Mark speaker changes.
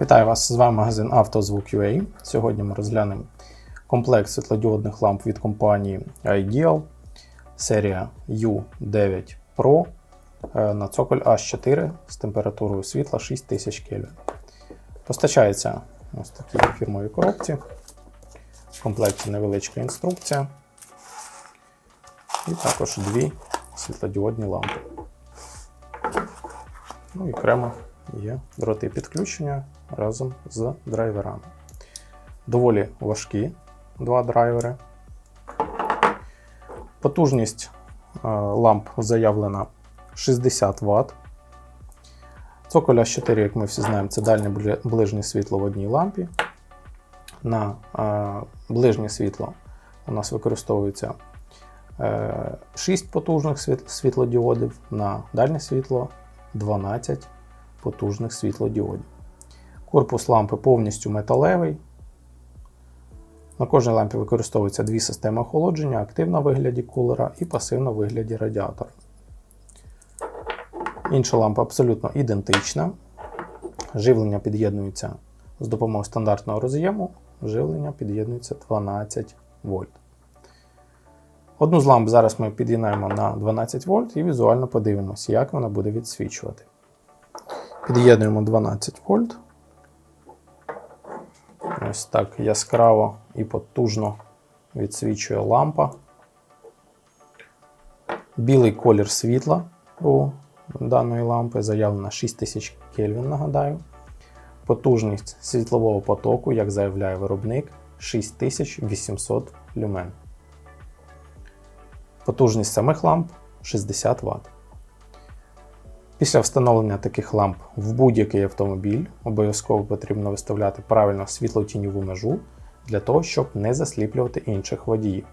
Speaker 1: Вітаю вас! З вами магазин «Автозвук.UA». Сьогодні ми розглянемо комплект світлодіодних ламп від компанії Ideal, серія U9 Pro е, на цоколь H4 з температурою світла 6000 Кельвін. Постачається ось такі фірмові коробці. В комплекті невеличка інструкція. І також дві світлодіодні лампи. Ну і окремо є дроти підключення разом з драйверами. Доволі важкі два драйвери. Потужність е, ламп заявлена 60 Вт. Цоколь А4, як ми всі знаємо, це дальнє ближнє світло в одній лампі. На е, ближнє світло у нас використовується е, 6 потужних світлодіодів, на дальнє світло 12 потужних світлодіодів. Корпус лампи повністю металевий. На кожній лампі використовуються дві системи охолодження: активна в вигляді кулера і пасивна в вигляді радіатора. Інша лампа абсолютно ідентична. Живлення під'єднується з допомогою стандартного роз'єму. Живлення під'єднується 12 вольт. Одну з ламп зараз ми під'єднаємо на 12 вольт і візуально подивимося, як вона буде відсвічувати. Під'єднуємо 12 вольт. Ось так яскраво і потужно відсвічує лампа. Білий колір світла у даної лампи заявлено 6000 Кельвін, нагадаю. Потужність світлового потоку, як заявляє виробник, 6800 люмен. Потужність самих ламп 60 Вт. Після встановлення таких ламп в будь-який автомобіль обов'язково потрібно виставляти правильно світлотіньову межу для того, щоб не засліплювати інших водіїв.